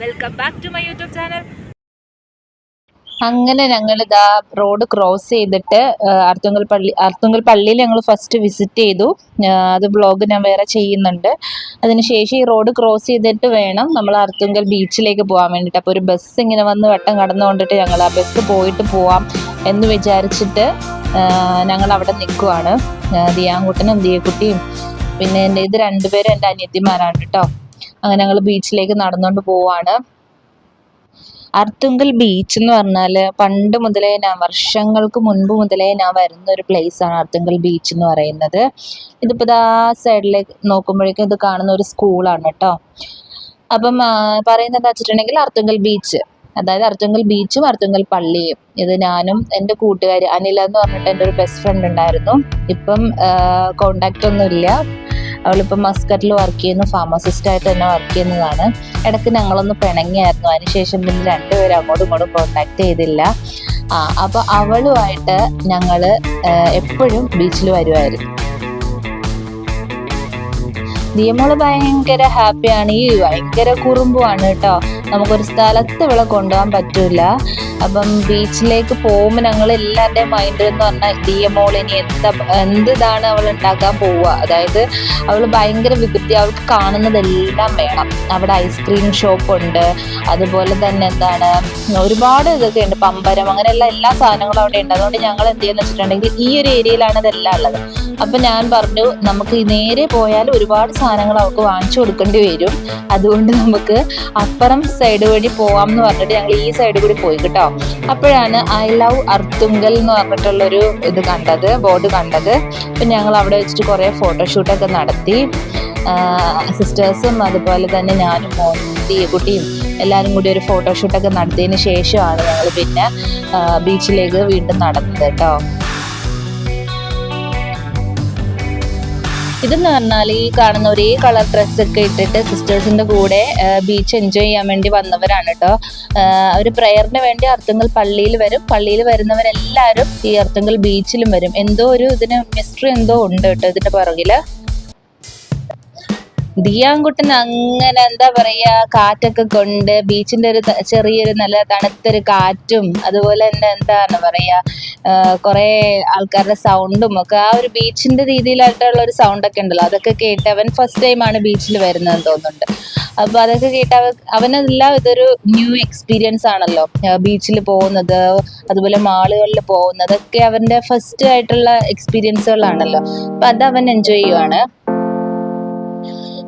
Welcome back to my YouTube channel അങ്ങനെ ഞങ്ങൾ ഇതാ റോഡ് ക്രോസ് ചെയ്തിട്ട് അർത്തുങ്കൽ പള്ളി അർത്തുങ്കൽ പള്ളിയിൽ ഞങ്ങൾ ഫസ്റ്റ് വിസിറ്റ് ചെയ്തു. അത് ബ്ലോഗ് ഞാൻ വേറെ ചെയ്യുന്നുണ്ട്. അതിനുശേഷം ഈ റോഡ് ക്രോസ് ചെയ്തിട്ട് വേണം നമ്മൾ അർത്തുങ്കൽ ബീച്ചിലേക്ക് പോകാൻ വേണ്ടിയിട്ട് അപ്പോൾ ഒരു ബസ് ഇങ്ങനെ വന്ന് വട്ടം കടന്നുകൊണ്ടിട്ട് ഞങ്ങൾ ആ ബസ് പോയിട്ട് പോവാം എന്ന് വിചാരിച്ചിട്ട് ഞങ്ങൾ അവിടെ നിൽക്കുവാണ് ദിയാങ്കുട്ടനും ദിയക്കുട്ടിയും പിന്നെ എന്റെ ഇത് രണ്ടുപേരും എന്റെ അനിയത്തിമാരാണ് കേട്ടോ. അങ്ങനെ ഞങ്ങൾ ബീച്ചിലേക്ക് നടന്നുകൊണ്ട് പോവാണ്. അർത്തുങ്കൽ ബീച്ച് എന്ന് പറഞ്ഞാൽ പണ്ട് മുതലേ ഞാൻ വർഷങ്ങൾക്ക് മുൻപ് മുതലേ ഞാൻ വരുന്ന ഒരു place ആണ് അർത്തുങ്കൽ ബീച്ച് എന്ന് പറയുന്നത്. ഇതിപ്പോൾ ആ സൈഡിലേക്ക് നോക്കുമ്പോഴേക്കും ഇത് കാണുന്ന ഒരു സ്കൂളാണ് കേട്ടോ. അപ്പം പറയുന്നത് വെച്ചിട്ടുണ്ടെങ്കിൽ അർത്തുങ്കൽ ബീച്ച്. അതായത് അർത്തുങ്കൽ ബീച്ചും അർത്തുങ്കൽ പള്ളിയും. ഇത് ഞാനും എന്റെ കൂട്ടുകാരി അനില എന്ന് പറഞ്ഞിട്ട് എന്റെ ഒരു ബെസ്റ്റ് ഫ്രണ്ട് ഉണ്ടായിരുന്നു. ഇപ്പം കോണ്ടാക്റ്റ് ഒന്നും ഇല്ല. അവളിപ്പം മസ്കറ്റിൽ വർക്ക് ചെയ്യുന്നു ഫാർമസിസ്റ്റ് ആയിട്ട് തന്നെ വർക്ക് ചെയ്യുന്നതാണ്. ഇടയ്ക്ക് ഞങ്ങളൊന്ന് പിണങ്ങിയായിരുന്നു. അതിനുശേഷം പിന്നെ രണ്ടുപേരും അങ്ങോട്ടും ഇങ്ങോട്ടും കോണ്ടാക്ട് ചെയ്തില്ല. ആ അപ്പോൾ അവളുമായിട്ട് ഞങ്ങൾ എപ്പോഴും ബീച്ചിൽ വരുമായിരുന്നു ദിയമോൾ ഭയങ്കര ഹാപ്പിയാണ് ഈ ഭയങ്കര കുറുമ്പുമാണ് കേട്ടോ. നമുക്കൊരു സ്ഥലത്ത് ഇവിടെ കൊണ്ടുപോകാൻ പറ്റൂല. അപ്പം ബീച്ചിലേക്ക് പോകുമ്പോൾ ഞങ്ങൾ എല്ലാവരുടെയും മൈൻഡ് എന്ന് പറഞ്ഞാൽ ദിയമോൾ ഇനി എന്താ എന്ത് ഇതാണ് അവൾ ഉണ്ടാക്കാൻ പോവുക? അതായത് അവൾ ഭയങ്കര വികൃതി അവൾക്ക് കാണുന്നതെല്ലാം വേണം. അവിടെ ഐസ്ക്രീം ഷോപ്പ് ഉണ്ട്. അതുപോലെ തന്നെ എന്താണ് ഒരുപാട് ഇതൊക്കെ ഉണ്ട്. പമ്പരം അങ്ങനെയുള്ള എല്ലാ സാധനങ്ങളും അവിടെ ഉണ്ട്. അതുകൊണ്ട് ഞങ്ങൾ എന്ത് ചെയ്യുന്ന വെച്ചിട്ടുണ്ടെങ്കിൽ ഈ ഒരു ഏരിയയിലാണ് ഇതെല്ലാം ഉള്ളത്. അപ്പൊ ഞാൻ പറഞ്ഞു നമുക്ക് നേരെ പോയാൽ ഒരുപാട് സാധനങ്ങൾ അവൾക്ക് വാങ്ങിച്ചു കൊടുക്കേണ്ടി വരും. അതുകൊണ്ട് നമുക്ക് അപ്പുറം സൈഡ് വഴി പോവാം എന്ന് പറഞ്ഞിട്ട് ഞങ്ങൾ ഈ സൈഡ് കൂടി പോയി കേട്ടോ. അപ്പോഴാണ് ഐ ലവ് അർത്തുങ്കൽ എന്ന് പറഞ്ഞിട്ടുള്ളൊരു ഇത് കണ്ടത് ബോർഡ് കണ്ടത്. അപ്പം ഞങ്ങൾ അവിടെ വെച്ചിട്ട് കുറേ ഫോട്ടോഷൂട്ടൊക്കെ നടത്തി. സിസ്റ്റേഴ്സും അതുപോലെ തന്നെ ഞാനും മോന്തി കുട്ടിയും എല്ലാവരും കൂടി ഒരു ഫോട്ടോഷൂട്ടൊക്കെ നടത്തിയതിന് ശേഷമാണ് ഞങ്ങൾ പിന്നെ ബീച്ചിലേക്ക് വീണ്ടും നടന്നത് കേട്ടോ. ഇതെന്ന് പറഞ്ഞാൽ ഈ കാണുന്ന ഒരേ കളർ ഡ്രസ്സൊക്കെ ഇട്ടിട്ട് സിസ്റ്റേഴ്സിന്റെ കൂടെ ബീച്ച് എൻജോയ് ചെയ്യാൻ വേണ്ടി വന്നവരാണ് കേട്ടോ ഒരു പ്രയറിന് വേണ്ടി അർത്തുങ്കൽ പള്ളിയിൽ വരും. പള്ളിയിൽ വരുന്നവരെല്ലാവരും ഈ അർത്തുങ്കൽ ബീച്ചിലും വരും. എന്തോ ഒരു ഇതിന് മിസ്റ്ററി എന്തോ ഉണ്ട് കേട്ടോ ഇതിന്റെ പുറകിൽ. ദിയാൻകുട്ടൻ അങ്ങനെ എന്താ പറയാ കാറ്റൊക്കെ കൊണ്ട് ബീച്ചിന്റെ ഒരു ചെറിയൊരു നല്ല തണുത്തൊരു കാറ്റും അതുപോലെ തന്നെ എന്താണ് പറയാ കുറെ ആൾക്കാരുടെ സൗണ്ടും ഒക്കെ ആ ഒരു ബീച്ചിന്റെ രീതിയിലായിട്ടുള്ള ഒരു സൗണ്ട് ഒക്കെ ഉണ്ടല്ലോ. അതൊക്കെ കേട്ട് അവൻ ഫസ്റ്റ് ടൈമാണ് ബീച്ചിൽ വരുന്നതെന്ന് തോന്നുന്നുണ്ട്. അപ്പൊ അതൊക്കെ കേട്ട് അവ അവനെല്ലാം ഇതൊരു ന്യൂ എക്സ്പീരിയൻസ് ആണല്ലോ. ബീച്ചിൽ പോകുന്നത് അതുപോലെ മാളുകളിൽ പോകുന്നത് ഒക്കെ അവന്റെ ഫസ്റ്റ് ആയിട്ടുള്ള എക്സ്പീരിയൻസുകളാണല്ലോ അപ്പൊ അത് അവൻ എൻജോയ് ചെയ്യുവാണ്.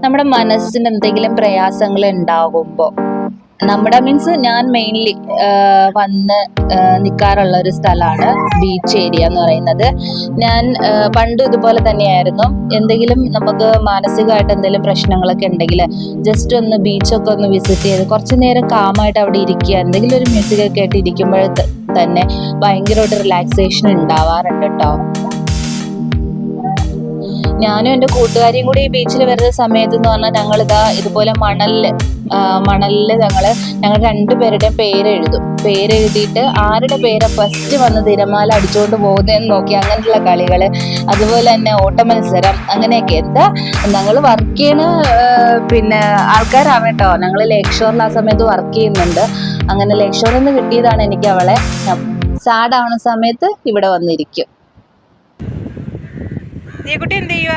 നമ്മുടെ മനസ്സിന് എന്തെങ്കിലും പ്രയാസങ്ങൾ ഉണ്ടാകുമ്പോൾ നമ്മുടെ മീൻസ് ഞാൻ മെയിൻലി വന്ന് നിൽക്കാറുള്ള ഒരു സ്ഥലമാണ് ബീച്ച് ഏരിയ എന്ന് പറയുന്നത്. ഞാൻ പണ്ട് ഇതുപോലെ തന്നെയായിരുന്നു. എന്തെങ്കിലും നമുക്ക് മാനസികമായിട്ട് എന്തെങ്കിലും പ്രശ്നങ്ങളൊക്കെ ഉണ്ടെങ്കിൽ ജസ്റ്റ് ഒന്ന് ബീച്ചൊക്കെ ഒന്ന് വിസിറ്റ് ചെയ്ത് കുറച്ച് നേരം കാമായിട്ട് അവിടെ ഇരിക്കുക എന്തെങ്കിലും ഒരു മ്യൂസിക് ഒക്കെ ആയിട്ട് ഇരിക്കുമ്പോൾ തന്നെ ഭയങ്കരമായിട്ട് റിലാക്സേഷൻ ഉണ്ടാവാറുണ്ട് കേട്ടോ ഞാനും എന്റെ കൂട്ടുകാരിയും കൂടി ഈ ബീച്ചിൽ വരുന്ന സമയത്ത് എന്ന് പറഞ്ഞാൽ ഞങ്ങളിതാ ഇതുപോലെ മണലിൽ മണലിൽ ഞങ്ങൾ ഞങ്ങൾ രണ്ടുപേരുടെയും പേരെഴുതും. പേരെഴുതിയിട്ട് ആരുടെ പേരെ ഫസ്റ്റ് വന്ന് തിരമാല അടിച്ചുകൊണ്ട് പോകുന്നതെന്ന് നോക്കി അങ്ങനെയുള്ള കളികൾ അതുപോലെ തന്നെ ഓട്ടമത്സരം അങ്ങനെയൊക്കെ. എന്താ ഞങ്ങൾ വർക്ക് ചെയ്യണ പിന്നെ ആൾക്കാരാണ് കേട്ടോ ഞങ്ങൾ ലേക്ഷോറിൽ ആ സമയത്ത് വർക്ക് ചെയ്യുന്നുണ്ട്. അങ്ങനെ ലേക്ഷോറിൽ നിന്ന് കിട്ടിയതാണ് എനിക്ക് അവളെ. സാഡ് ആവുന്ന സമയത്ത് ഇവിടെ വന്നിരിക്കും. ദിയക്കുട്ടി എന്ത് ചെയ്യുക.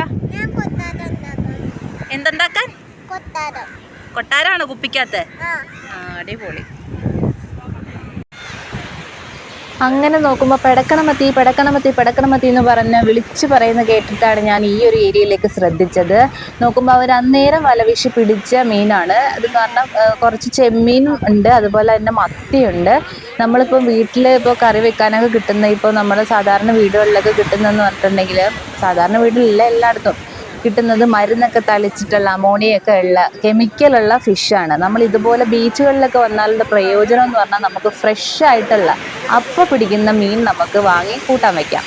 എന്തുണ്ടാക്കാൻ? കൊട്ടാരം കുപ്പിക്കകത്ത്? ആ അടിപൊളി. അങ്ങനെ നോക്കുമ്പോൾ പെടക്കണമെത്തി പെടക്കണമെത്തി പെടക്കണമെത്തി എന്ന് പറഞ്ഞ് വിളിച്ചു പറയുന്ന കേട്ടിട്ടാണ് ഞാൻ ഈ ഒരു ഏരിയയിലേക്ക് ശ്രദ്ധിച്ചത്. നോക്കുമ്പോൾ അവർ അന്നേരം വലവിശി പിടിച്ച മീനാണ്. അത് കാരണം കുറച്ച് ചെമ്മീനും ഉണ്ട് അതുപോലെ തന്നെ മത്തിയുണ്ട്. നമ്മളിപ്പോൾ വീട്ടിൽ ഇപ്പോൾ കറി വെക്കാനൊക്കെ കിട്ടുന്ന ഇപ്പോൾ നമ്മുടെ സാധാരണ വീടുകളിലൊക്കെ കിട്ടുന്നതെന്ന് പറഞ്ഞിട്ടുണ്ടെങ്കിൽ സാധാരണ വീട്ടിലില്ല എല്ലായിടത്തും. കിട്ടുന്നത് മരുന്നൊക്കെ തളിച്ചിട്ടുള്ള അമോണിയൊക്കെ ഉള്ള കെമിക്കലുള്ള ഫിഷാണ് നമ്മൾ ഇതുപോലെ ബീച്ചുകളിലൊക്കെ വന്നാലുള്ള പ്രയോജനം എന്ന് പറഞ്ഞാൽ നമുക്ക് ഫ്രഷ് ആയിട്ടുള്ള അപ്പം പിടിക്കുന്ന മീൻ നമുക്ക് വാങ്ങി കൂട്ടാൻ വയ്ക്കാം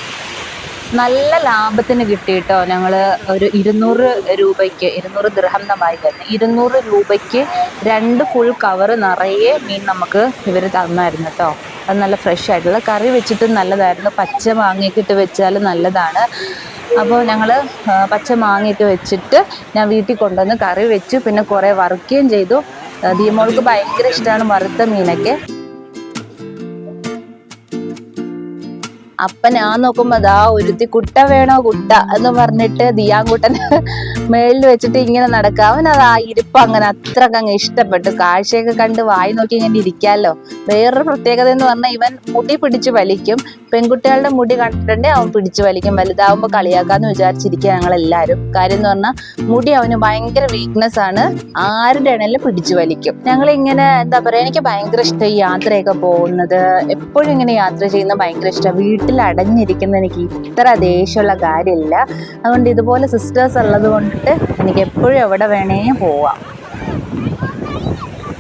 നല്ല ലാഭത്തിന് കിട്ടിയിട്ടോ ഞങ്ങൾ ഒരു ഇരുന്നൂറ് രൂപയ്ക്ക് ഇരുന്നൂറ് ദൃഹം നമായി തന്നെ. ഇരുന്നൂറ് രൂപയ്ക്ക് രണ്ട് ഫുൾ കവർ നിറയെ മീൻ നമുക്ക് ഇവർ തന്നായിരുന്നു കേട്ടോ അത് നല്ല ഫ്രഷ് ആയിട്ടുള്ള. കറി വെച്ചിട്ടും നല്ലതായിരുന്നു. പച്ച വാങ്ങിക്കിട്ട് വെച്ചാൽ നല്ലതാണ്. അപ്പോൾ ഞങ്ങൾ പച്ച മാങ്ങയൊക്കെ വെച്ചിട്ട് ഞാൻ വീട്ടിൽ കൊണ്ടുവന്ന് കറി വെച്ചു. പിന്നെ കുറേ വറുക്കുകയും ചെയ്തു. ദീമോൾക്ക് ഭയങ്കര ഇഷ്ടമാണ് വറുത്ത മീനൊക്കെ. അപ്പൊ ഞാൻ നോക്കുമ്പോ അതാ ഒരുത്തി കുട്ട വേണോ കുട്ട എന്ന് പറഞ്ഞിട്ട് ദിയാങ്കുട്ടൻ മേളിൽ വെച്ചിട്ട് ഇങ്ങനെ നടക്കുക അവൻ അത് ആ ഇരിപ്പ് അങ്ങനെ അത്രയ്ക്ക് അങ്ങ് ഇഷ്ടപ്പെട്ടു. കാഴ്ചയൊക്കെ കണ്ട് വായി നോക്കി ഇങ്ങനെ ഇരിക്കാമല്ലോ വേറൊരു പ്രത്യേകത എന്ന് പറഞ്ഞാൽ ഇവൻ മുടി പിടിച്ച് വലിക്കും. പെൺകുട്ടികളുടെ മുടി കണ്ടിട്ടുണ്ടെങ്കിൽ അവൻ പിടിച്ച് വലിക്കും. വലുതാവുമ്പോൾ കളിയാക്കാന്ന് വിചാരിച്ചിരിക്കുക ഞങ്ങൾ എല്ലാവരും കാര്യം എന്ന് പറഞ്ഞാൽ മുടി അവന് ഭയങ്കര വീക്ക്നെസ് ആണ്. ആരുടെ ഇടയിലും പിടിച്ചു വലിക്കും. ഞങ്ങൾ ഇങ്ങനെ എന്താ പറയാ എനിക്ക് ഭയങ്കര ഇഷ്ടം യാത്രയൊക്കെ പോകുന്നത്. എപ്പോഴും ഇങ്ങനെ യാത്ര ചെയ്യുന്ന ഭയങ്കര ഇഷ്ടമാണ് വീട്ടിൽ അടഞ്ഞിരിക്കുന്ന എനിക്ക് ഇത്ര ദേഷ്യമുള്ള കാര്യമില്ല. അതുകൊണ്ട് ഇതുപോലെ സിസ്റ്റേഴ്സ് ഉള്ളത് കൊണ്ടിട്ട് എനിക്ക് എപ്പോഴും എവിടെ വേണേലും പോവാം.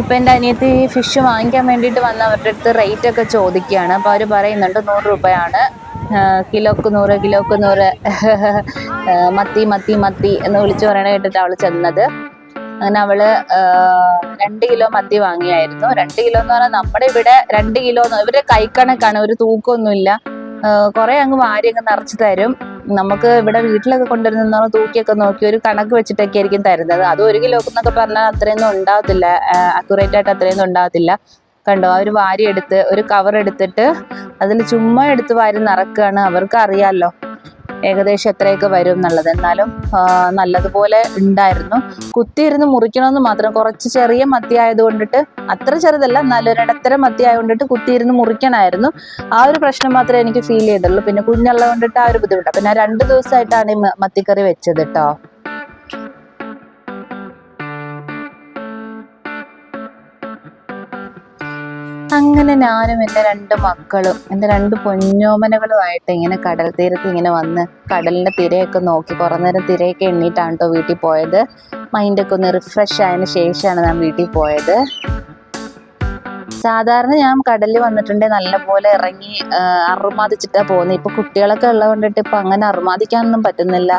ഇപ്പം എന്റെ അനിയത്തി ഫിഷ് വാങ്ങിക്കാൻ വേണ്ടിയിട്ട് വന്ന അവരുടെ അടുത്ത് റേറ്റ് ഒക്കെ ചോദിക്കുകയാണ്. അപ്പോൾ അവർ പറയുന്നുണ്ട് നൂറ് രൂപയാണ്. കിലോക്ക് നൂറ് കിലോക്ക് നൂറ്. മത്തി മത്തി മത്തി എന്ന് വിളിച്ചു പറയണ കേട്ടിട്ട് അവൾ ചെന്നത്. അങ്ങനെ അവൾ രണ്ട് കിലോ മത്തി വാങ്ങിയായിരുന്നു. രണ്ട് കിലോ എന്ന് പറഞ്ഞാൽ നമ്മുടെ ഇവിടെ രണ്ട് കിലോ ഇവരുടെ കൈക്കണക്കാണ് ഒരു തൂക്കമൊന്നുമില്ല. കുറെ അങ്ങ് വാരി അങ്ങ് നിറച്ച് തരും. നമുക്ക് ഇവിടെ വീട്ടിലൊക്കെ കൊണ്ടുവരുന്ന തൂക്കിയൊക്കെ നോക്കി ഒരു കണക്ക് വെച്ചിട്ടൊക്കെ ആയിരിക്കും തരുന്നത്. അത് ഒരു കിലോ എന്നൊക്കെ പറഞ്ഞാൽ അത്രയൊന്നും ഉണ്ടാവത്തില്ല. അക്യുറേറ്റ് ആയിട്ട് അത്രയൊന്നും ഉണ്ടാവത്തില്ല. കണ്ടോ? അവർ വാരി എടുത്ത് ഒരു കവർ എടുത്തിട്ട് അതിൽ ചുമ്മാ എടുത്ത് വാരി നിറക്കുകയാണ് അവർക്ക് അറിയാമല്ലോ ഏകദേശം എത്രയൊക്കെ വരും എന്നുള്ളത്. എന്നാലും നല്ലതുപോലെ ഉണ്ടായിരുന്നു. കുത്തിയിരുന്ന് മുറിക്കണമെന്ന് മാത്രം കുറച്ച് ചെറിയ മത്തി ആയതുകൊണ്ടിട്ട് അത്ര ചെറുതല്ല എന്നാലും ഒരിടത്തരം മത്തി ആയതുകൊണ്ടിട്ട് കുത്തിയിരുന്ന് മുറിക്കണമായിരുന്നു. ആ ഒരു പ്രശ്നം മാത്രമേ എനിക്ക് ഫീൽ ചെയ്തുള്ളൂ. പിന്നെ കുഞ്ഞുള്ളത് കൊണ്ടിട്ട് ആ ഒരു ബുദ്ധിമുട്ടാണ് പിന്നെ രണ്ട് ദിവസമായിട്ടാണ് ഈ മത്തിക്കറി വെച്ചത് കേട്ടോ അങ്ങനെ ഞാനും എന്റെ രണ്ട് മക്കളും എന്റെ രണ്ട് പൊന്നോമനകളുമായിട്ട് ഇങ്ങനെ കടൽ തീരത്ത് ഇങ്ങനെ വന്ന് കടലിന്റെ തിരയൊക്കെ നോക്കി കുറേ നേരം തിരയൊക്കെ എണ്ണീട്ടാണ് കേട്ടോ വീട്ടിൽ പോയത്. മൈൻഡൊക്കെ ഒന്ന് റിഫ്രഷ് ആയതിനു ശേഷമാണ് ഞാൻ വീട്ടിൽ പോയത്. സാധാരണ ഞാൻ കടലിൽ വന്നിട്ടുണ്ടെങ്കിൽ നല്ലപോലെ ഇറങ്ങി അറുമാദിച്ചിട്ടാ പോകുന്നത് ഇപ്പൊ കുട്ടികളൊക്കെ ഉള്ളത് കൊണ്ടിട്ട് ഇപ്പൊ അങ്ങനെ അറുമാദിക്കാനൊന്നും പറ്റുന്നില്ല.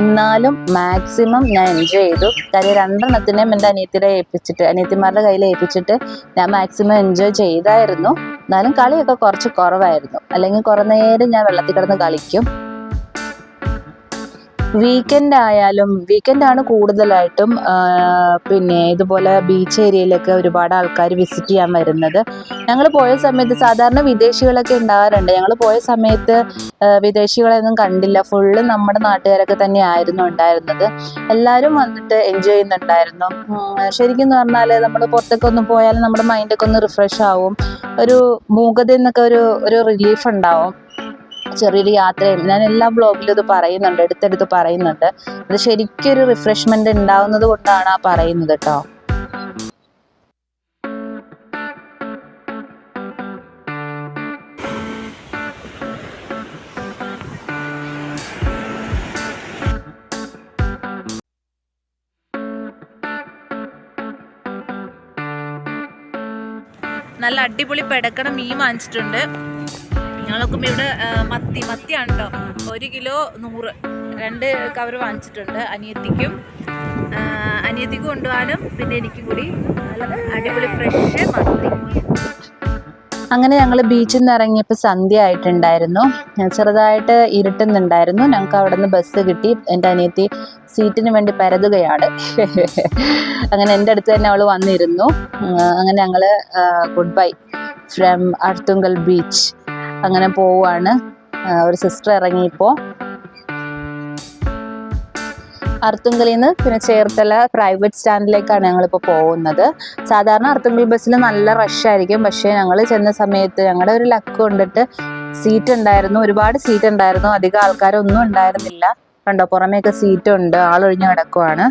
എന്നാലും മാക്സിമം ഞാൻ എൻജോയ് ചെയ്തു. കാര്യം രണ്ടെണ്ണത്തിനെയും എന്റെ അനിയത്തിയുടെ ഏൽപ്പിച്ചിട്ട് അനിയത്തിമാരുടെ കയ്യിൽ ഏൽപ്പിച്ചിട്ട് ഞാൻ മാക്സിമം എൻജോയ് ചെയ്തായിരുന്നു. എന്നാലും കളിയൊക്കെ കുറച്ച് കുറവായിരുന്നു. അല്ലെങ്കിൽ കുറേ നേരം ഞാൻ വെള്ളത്തിൽ കിടന്ന് കളിക്കും. വീക്കെൻഡ് ആയാലും വീക്കെൻഡ് ആണ് കൂടുതലായിട്ടും പിന്നെ ഇതുപോലെ ബീച്ച് ഏരിയയിലൊക്കെ ഒരുപാട് ആൾക്കാർ വിസിറ്റ് ചെയ്യാൻ വരുന്നത്. ഞങ്ങൾ പോയ സമയത്ത് സാധാരണ വിദേശികളൊക്കെ ഉണ്ടാകാറുണ്ട്. ഞങ്ങൾ പോയ സമയത്ത് വിദേശികളെ വിദേശികളെയൊന്നും കണ്ടില്ല. ഫുള്ള് നമ്മുടെ നാട്ടുകാരൊക്കെ തന്നെ ആയിരുന്നു ഉണ്ടായിരുന്നത്. എല്ലാവരും വന്നിട്ട് എൻജോയ് ചെയ്യുന്നുണ്ടായിരുന്നു. ശരിക്കും എന്ന് പറഞ്ഞാൽ നമ്മൾ പുറത്തൊക്കെ ഒന്ന് പോയാൽ നമ്മുടെ മൈൻഡൊക്കെ ഒന്ന് റിഫ്രഷ് ആവും. ഒരു മൂകതയിൽ നിന്നൊക്കെ ഒരു ഒരു റിലീഫ് ഉണ്ടാവും. ചെറിയൊരു യാത്രയും. ഞാൻ എല്ലാ ബ്ലോഗിലും ഇത് പറയുന്നുണ്ട് എടുത്തെടുത്ത് പറയുന്നുണ്ട്. അത് ശരിക്കും ഒരു റിഫ്രഷ്മെന്റ് ഉണ്ടാവുന്നത് കൊണ്ടാണ് ആ പറയുന്നത് കേട്ടോ. നല്ല അടിപൊളി പെടക്കണ മീൻ വാങ്ങിച്ചിട്ടുണ്ട്. ഞങ്ങൾ നോക്കുമ്പോൾ ഇവിടെ മത്തി മത്തിയാണ് കേട്ടോ ഒരു കിലോ നൂറ്. രണ്ട് കവർ വാങ്ങിച്ചിട്ടുണ്ട് അനിയത്തിക്കും. അനിയത്തിക്കും കൊണ്ടുപോകാനും പിന്നെ എനിക്കും കൂടി. അടിപൊളി ഫ്രഷ് മത്തി. അങ്ങനെ ഞങ്ങൾ ബീച്ചിൽ നിന്ന് ഇറങ്ങിയപ്പോൾ സന്ധ്യ ആയിട്ടുണ്ടായിരുന്നു. ചെറുതായിട്ട് ഇരുട്ടുന്നുണ്ടായിരുന്നു. ഞങ്ങൾക്ക് അവിടെ നിന്ന് ബസ് കിട്ടി. എന്റെ അനിയത്തി സീറ്റിന് വേണ്ടി പരതുകയാണ്. അങ്ങനെ എന്റെ അടുത്ത് തന്നെ അവൾ വന്നിരുന്നു. അങ്ങനെ ഞങ്ങൾ good bye from Arthunkal beach അങ്ങനെ പോവാണ്. ഒരു സിസ്റ്റർ ഇറങ്ങിയപ്പോൾ അർത്തുങ്കലിൽ നിന്ന് പിന്നെ ചേർത്തല പ്രൈവറ്റ് സ്റ്റാൻഡിലേക്കാണ് ഞങ്ങളിപ്പോൾ പോകുന്നത്. സാധാരണ അർത്തുങ്കൽ ബസ്സിൽ നല്ല റഷ് ആയിരിക്കും. പക്ഷേ ഞങ്ങൾ ചെന്ന സമയത്ത് ഞങ്ങളുടെ ഒരു ലക്ക് കൊണ്ടിട്ട് സീറ്റ് ഉണ്ടായിരുന്നു. ഒരുപാട് സീറ്റ് ഉണ്ടായിരുന്നു. അധികം ആൾക്കാരൊന്നും ഉണ്ടായിരുന്നില്ല. കണ്ടോ? പുറമേയൊക്കെ സീറ്റ് ഉണ്ട് ആളൊഴിഞ്ഞ് കിടക്കുവാണ്.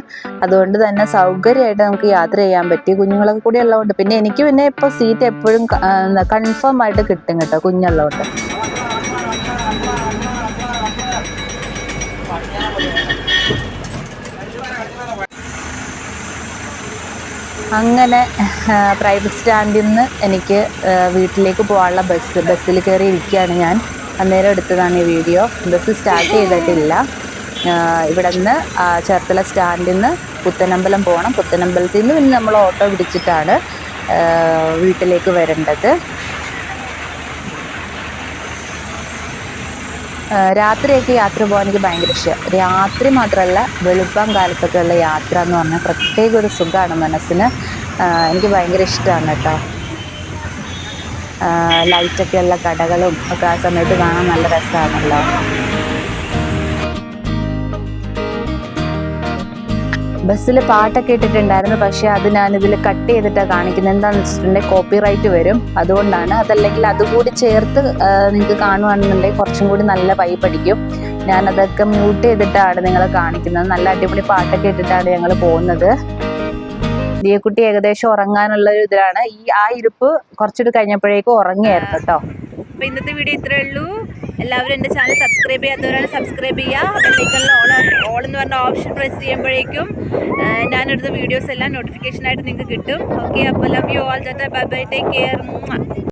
അതുകൊണ്ട് തന്നെ സൗകര്യമായിട്ട് നമുക്ക് യാത്ര ചെയ്യാൻ പറ്റി. കുഞ്ഞുങ്ങളൊക്കെ കൂടി ഉള്ളതുകൊണ്ട്. പിന്നെ എനിക്ക് പിന്നെ ഇപ്പോൾ സീറ്റ് എപ്പോഴും കൺഫേം ആയിട്ട് കിട്ടും കേട്ടോ കുഞ്ഞുള്ളതുകൊണ്ട്. അങ്ങനെ പ്രൈവറ്റ് സ്റ്റാൻഡിൽ നിന്ന് എനിക്ക് വീട്ടിലേക്ക് പോകാനുള്ള ബസ്. ബസ്സിൽ കയറി ഇരിക്കുകയാണ് ഞാൻ. അന്നേരം എടുത്തതാണ് ഈ വീഡിയോ ബസ് സ്റ്റാർട്ട് ചെയ്തിട്ടില്ല. ഇവിടെ നിന്ന് ചേർത്തല സ്റ്റാൻഡിൽ നിന്ന് പുത്തനമ്പലം പോകണം പുത്തനമ്പലത്തിൽ നിന്ന് പിന്നെ നമ്മൾ ഓട്ടോ പിടിച്ചിട്ടാണ് വീട്ടിലേക്ക് വരേണ്ടത്. രാത്രിയൊക്കെ യാത്ര പോകാൻ എനിക്ക് ഭയങ്കര ഇഷ്ടമാണ് രാത്രി മാത്രമല്ല വെളുപ്പം കാലത്തൊക്കെ ഉള്ള യാത്ര എന്ന് പറഞ്ഞാൽ പ്രത്യേക ഒരു സുഖമാണ് മനസ്സിന്. എനിക്ക് ഭയങ്കര ഇഷ്ടമാണ് കേട്ടോ. ലൈറ്റൊക്കെ ഉള്ള കടകളും ഒക്കെ ആ സമയത്ത് കാണാൻ നല്ല രസമാണല്ലോ. ബസ്സിൽ പാട്ടൊക്കെ ഇട്ടിട്ടുണ്ടായിരുന്നു. പക്ഷേ അത് ഞാനിതിൽ കട്ട് ചെയ്തിട്ടാണ് കാണിക്കുന്നത്. എന്താണെന്ന് വെച്ചിട്ടുണ്ടെങ്കിൽ കോപ്പി റൈറ്റ് വരും. അതുകൊണ്ടാണ് അതല്ലെങ്കിൽ അതുകൂടി ചേർത്ത് നിങ്ങൾക്ക് കാണുകയാണെന്നുണ്ടെങ്കിൽ കുറച്ചും കൂടി നല്ല പൈ പഠിക്കും ഞാനതൊക്കെ മ്യൂട്ട് ചെയ്തിട്ടാണ് നിങ്ങളെ കാണിക്കുന്നത്. നല്ല അടിപൊളി പാട്ടൊക്കെ ഇട്ടിട്ടാണ് ഞങ്ങൾ പോകുന്നത്. ദിയക്കുട്ടി ഏകദേശം ഉറങ്ങാനുള്ള ഒരു ഇതിലാണ്. ഈ ആ ഇരുപ്പ് കുറച്ചുകൂടി കഴിഞ്ഞപ്പോഴേക്കും ഉറങ്ങിയായിരുന്നു കേട്ടോ. ഇന്നത്തെ വീഡിയോ ഇത്രയേ ഉള്ളൂ. എല്ലാവരും എന്റെ ചാനൽ സബ്സ്ക്രൈബ് ചെയ്യാത്തവരാണ് സബ്സ്ക്രൈബ് ചെയ്യുക. ബെല്ലൈക്കണിൽ ഓൾ ഓൾ എന്ന് പറഞ്ഞ ഓപ്ഷൻ പ്രസ് ചെയ്യുമ്പോഴേക്കും ഞാനെടുത്ത വീഡിയോസ് എല്ലാം നോട്ടിഫിക്കേഷനായിട്ട് നിങ്ങൾക്ക് കിട്ടും. ഓക്കെ അപ്പോൾ love you all bye bye take care